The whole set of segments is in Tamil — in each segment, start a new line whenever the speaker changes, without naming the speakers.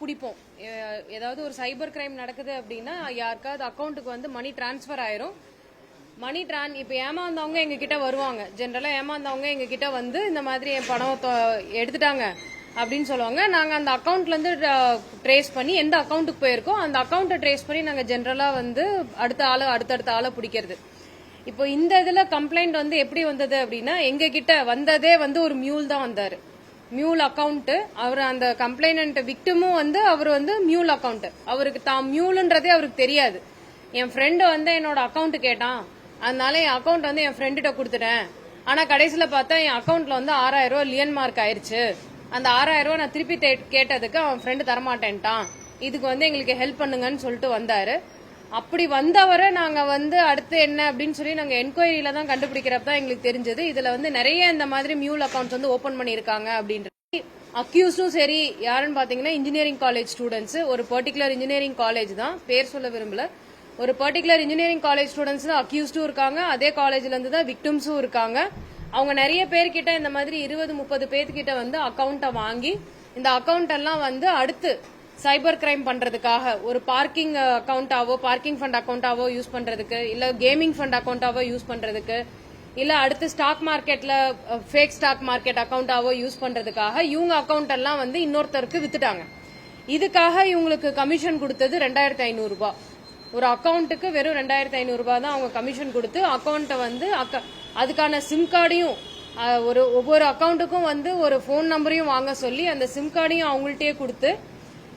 பிடிப்போம். ஏதாவது ஒரு சைபர் கிரைம் நடக்குது அப்படின்னா யாருக்காவது அக்கௌண்ட்டுக்கு வந்து மணி டிரான்ஸ்ஃபர் ஆயிரும். மணி ட்ரான் இப்போ ஏமாந்தவங்க எங்ககிட்ட வருவாங்க. ஜென்ரலாக ஏமாந்தவங்க எங்ககிட்ட வந்து இந்த மாதிரி என் பணம் எடுத்துட்டாங்க அப்படின்னு சொல்லுவாங்க. நாங்கள் அந்த அக்கௌண்ட்லேருந்து ட்ரேஸ் பண்ணி எந்த அக்கௌண்ட்டுக்கு போயிருக்கோ அந்த அக்கௌண்ட்டை ட்ரேஸ் பண்ணி நாங்கள் ஜென்ரலாக வந்து அடுத்த ஆளை அடுத்தடுத்த ஆளை பிடிக்கிறது. இப்போ இந்த இதில் கம்ப்ளைண்ட் வந்து எப்படி வந்தது அப்படின்னா எங்ககிட்ட வந்ததே வந்து ஒரு மியூல் தான் வந்தாரு. மியூல் அக்கவுண்ட்டு அவர் அந்த கம்ப்ளைண்ட் விக்டமும் வந்து அவர் வந்து மியூல் அக்கவுண்ட் அவருக்கு தான் மியூல்ன்றதே அவருக்கு தெரியாது. என் ஃப்ரெண்டு வந்து என்னோட அக்கவுண்ட் கேட்டான். அதனால என் அக்கௌண்ட் வந்து என் ஃப்ரெண்டுகிட்ட கொடுத்துட்டேன். ஆனா கடைசியில பார்த்தா என் அக்கௌண்ட்டில் வந்து ஆறாயிரம் ரூபாய் லியன் மார்க் ஆயிருச்சு. அந்த ஆறாயிரம் ரூபாய் நான் திருப்பி கேட்டதுக்கு அவன் ஃப்ரெண்டு தரமாட்டேன்ட்டான். இதுக்கு வந்து எங்களுக்கு ஹெல்ப் பண்ணுங்கன்னு சொல்லிட்டு வந்தாரு. அப்படி வந்தவரை நாங்க வந்து அடுத்து என்ன அப்படின்னு சொல்லி நாங்க என்கொயரியில தான் கண்டுபிடிக்கிறப்ப தான் எங்களுக்கு தெரிஞ்சது. இதுல வந்து நிறைய இந்த மாதிரி மியூல் அக்கவுண்ட்ஸ் வந்து ஓபன் பண்ணிருக்காங்க அப்படின்ற அக்யூஸ்டும் சரி யாருன்னு பாத்தீங்கன்னா இன்ஜினியரிங் காலேஜ் ஸ்டூடெண்ட்ஸ் ஒரு பர்டிகுலர் இன்ஜினியரிங் காலேஜ் தான். பேர் சொல்ல விரும்பல. ஒரு பர்டிகுலர் இன்ஜினியரிங் காலேஜ் ஸ்டூடெண்ட்ஸ் தான் அக்யூஸ்டும் இருக்காங்க. அதே காலேஜ்ல இருந்து தான் விக்டிம்ஸும் இருக்காங்க. அவங்க நிறைய பேர்கிட்ட இந்த மாதிரி இருபது முப்பது பேர்கிட்ட வந்து அக்கௌண்ட்டை வாங்கி இந்த அக்கௌண்ட் எல்லாம் வந்து அடுத்து சைபர் கிரைம் பண்றதுக்காக ஒரு பார்க்கிங் அக்கௌண்ட்டாவோ பார்க்கிங் ஃபண்ட் அக்கௌண்ட்டாவோ யூஸ் பண்றதுக்கு இல்ல கேமிங் ஃபண்ட் அக்கௌண்ட்டாவோ யூஸ் பண்றதுக்கு இல்ல அடுத்து ஸ்டாக் மார்க்கெட்ல ஃபேக் ஸ்டாக் மார்க்கெட் அக்கௌண்ட்டாவோ யூஸ் பண்றதுக்காக இவங்க அக்கௌண்ட் எல்லாம் வந்து இன்னொருத்தருக்கு வித்துட்டாங்க. இதுக்காக இவங்களுக்கு கமிஷன் கொடுத்தது ரெண்டாயிரத்தி ஐநூறு ரூபாய் ஒரு அக்கௌண்ட்டுக்கு வெறும் ரெண்டாயிரத்தி ஐநூறு ரூபாய் தான் அவங்க கமிஷன் கொடுத்து அக்கௌண்ட்டை வந்து அக்க- அதுக்கான சிம் கார்டையும் ஒரு ஒவ்வொரு அக்கௌண்ட்டுக்கும் வந்து ஒரு ஃபோன் நம்பரையும் வாங்க சொல்லி அந்த சிம் கார்டையும் அவங்கள்ட்டயே கொடுத்து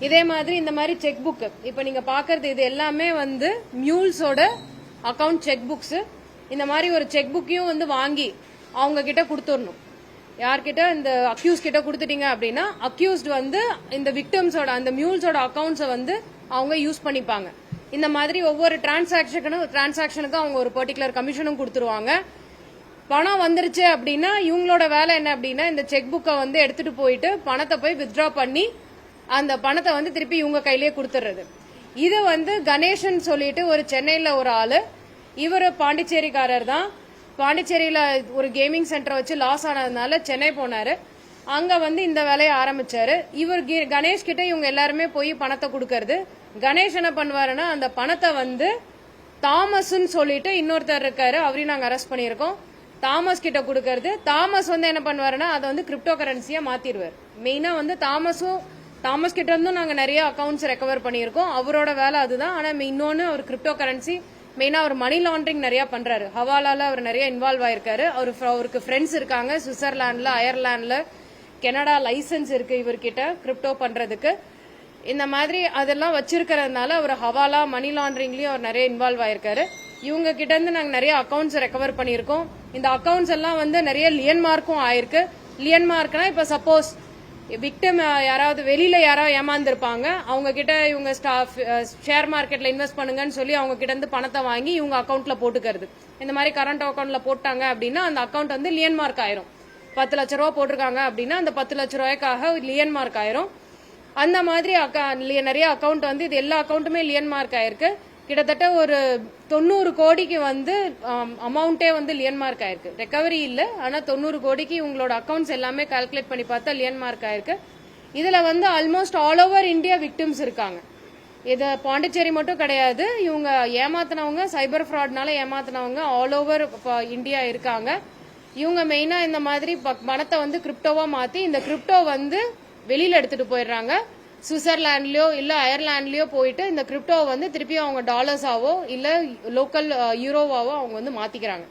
இதே மாதிரி இந்த மாதிரி செக் புக் இப்போ நீங்க பாக்குறது இது எல்லாமே வந்து மியூல்ஸோட அக்கவுண்ட் செக் புக்ஸ் இந்த மாதிரி ஒரு செக் புக்கையும் வந்து வாங்கி அவங்க கிட்ட கொடுத்துடணும். யார்கிட்ட? இந்த அக்யூஸ் கிட்ட கொடுத்துட்டீங்க அப்படின்னா அக்யூஸ்ட் வந்து இந்த விக்டம்ஸோட அந்த மியூல்ஸோட அக்கவுண்ட்ஸை வந்து அவங்க யூஸ் பண்ணிப்பாங்க. இந்த மாதிரி ஒவ்வொரு டிரான்சாக்ஷனுக்கும் டிரான்சாக்ஷனுக்கும் அவங்க ஒரு பர்டிகுலர் கமிஷனும் கொடுத்துருவாங்க. பணம் வந்துருச்சு அப்படின்னா இவங்களோட வேலை என்ன அப்படின்னா இந்த செக் புக்கை வந்து எடுத்துட்டு போயிட்டு பணத்தை போய் வித்ட்ரா பண்ணி அந்த பணத்தை வந்து திருப்பி இவங்க கையிலேயே கொடுத்துறது இது வந்து கணேசன் சொல்லிட்டு ஒரு சென்னையில் ஒரு ஆள். இவர் பாண்டிச்சேரிக்காரர் தான். பாண்டிச்சேரியில் ஒரு கேமிங் சென்டர் வச்சு லாஸ் ஆனதுனால சென்னை போனார். அங்கே வந்து இந்த வேலையை ஆரம்பிச்சாரு. இவர் கணேஷ் கிட்ட இவங்க எல்லாருமே போய் பணத்தை கொடுக்கறது. கணேஷ் என்ன பண்ணுவாருன்னா அந்த பணத்தை வந்து தாமஸ்ன்னு சொல்லிட்டு இன்னொருத்தர் இருக்காரு அவரையும் நாங்கள் அரெஸ்ட் பண்ணியிருக்கோம். தாமஸ் கிட்ட கொடுக்கறது. தாமஸ் வந்து என்ன பண்ணுவாருன்னா அதை வந்து கிரிப்டோ கரன்சியாக மாற்றிடுவார் மெயினாக வந்து தாமஸும் தாமஸ் கிட்ட இருந்தும் நாங்க நிறைய அக்கவுண்ட்ஸ் ரெக்கவர் பண்ணியிருக்கோம். அவரோட வேலை அதுதான். ஆனா இன்னொன்னு அவர் கிரிப்டோ கரன்சி மெயினா அவர் மணி லாண்டரிங் நிறைய பண்றாரு. ஹவாலால அவர் நிறைய இன்வால்வ் ஆயிருக்காரு. அவர் அவருக்கு ஃப்ரெண்ட்ஸ் இருக்காங்க. சுவிட்சர்லாந்துல அயர்லாந்துல கனடா லைசன்ஸ் இருக்கு இவர்கிட்ட கிரிப்டோ பண்றதுக்கு. இந்த மாதிரி அதெல்லாம் வச்சிருக்கிறதுனால அவர் ஹவாலா மணி லாண்டரிங்லயும் அவர் நிறைய இன்வால்வ் ஆயிருக்காரு. இவங்க கிட்ட இருந்து நாங்க நிறைய அக்கௌண்ட்ஸ் ரெக்கவர் பண்ணியிருக்கோம். இந்த அக்கௌண்ட்ஸ் எல்லாம் வந்து நிறைய லியன் மார்க்கும் ஆயிருக்கு. லியன் மார்க்னா இப்ப சப்போஸ் விக்டம் யாராவது வெளியில யாராவது ஏமாந்துருப்பாங்க. அவங்க கிட்ட இவங்க ஸ்டாஃப் ஷேர் மார்க்கெட்ல இன்வெஸ்ட் பண்ணுங்கன்னு சொல்லி அவங்க கிட்ட இருந்து பணத்தை வாங்கி இவங்க அக்கௌண்ட்ல போட்டுக்கிறது. இந்த மாதிரி கரண்ட் அக்கௌண்ட்ல போட்டாங்க அப்படின்னா அந்த அக்கௌண்ட் வந்து லியன் மார்க் ஆயிரும். பத்து லட்ச ரூபா போட்டிருக்காங்க அப்படின்னா அந்த பத்து லட்ச ரூபாய்க்காக லியன் மார்க் ஆயிரும். அந்த மாதிரி அக்கா நிறைய அக்கௌண்ட் வந்து இது எல்லா அக்கௌண்ட்டுமே லியன் மார்க் ஆயிருக்கு. கிட்டத்தட்ட ஒரு தொண்ணூறு கோடிக்கு வந்து அமௌண்ட்டே வந்து லியன் மார்க் ஆயிருக்கு. ரெக்கவரி இல்லை ஆனால் தொண்ணூறு கோடிக்கு உங்களோட அக்கௌண்ட்ஸ் எல்லாமே கால்குலேட் பண்ணி பார்த்தா லியன் மார்க் ஆயிருக்கு. இதில் வந்து almost all over India victims இருக்காங்க. இது பாண்டிச்சேரி மட்டும் கிடையாது. இவங்க ஏமாத்தினவங்க சைபர் ஃப்ராட்னால ஏமாத்தினவங்க ஆல் ஓவர் இந்தியா இருக்காங்க. இவங்க மெயினாக இந்த மாதிரி பணத்தை வந்து கிரிப்டோவாக மாற்றி இந்த கிரிப்டோ வந்து வெளியில் எடுத்துகிட்டு போயிடுறாங்க. சுவிட்சர்லாண்ட்லேயோ இல்லை அயர்லாண்ட்லேயோ போயிட்டு இந்த கிரிப்டோவை வந்து திருப்பி அவங்க டாலர்ஸாவோ இல்லை லோக்கல் யூரோவாவோ அவங்க வந்து மாற்றிக்கிறாங்க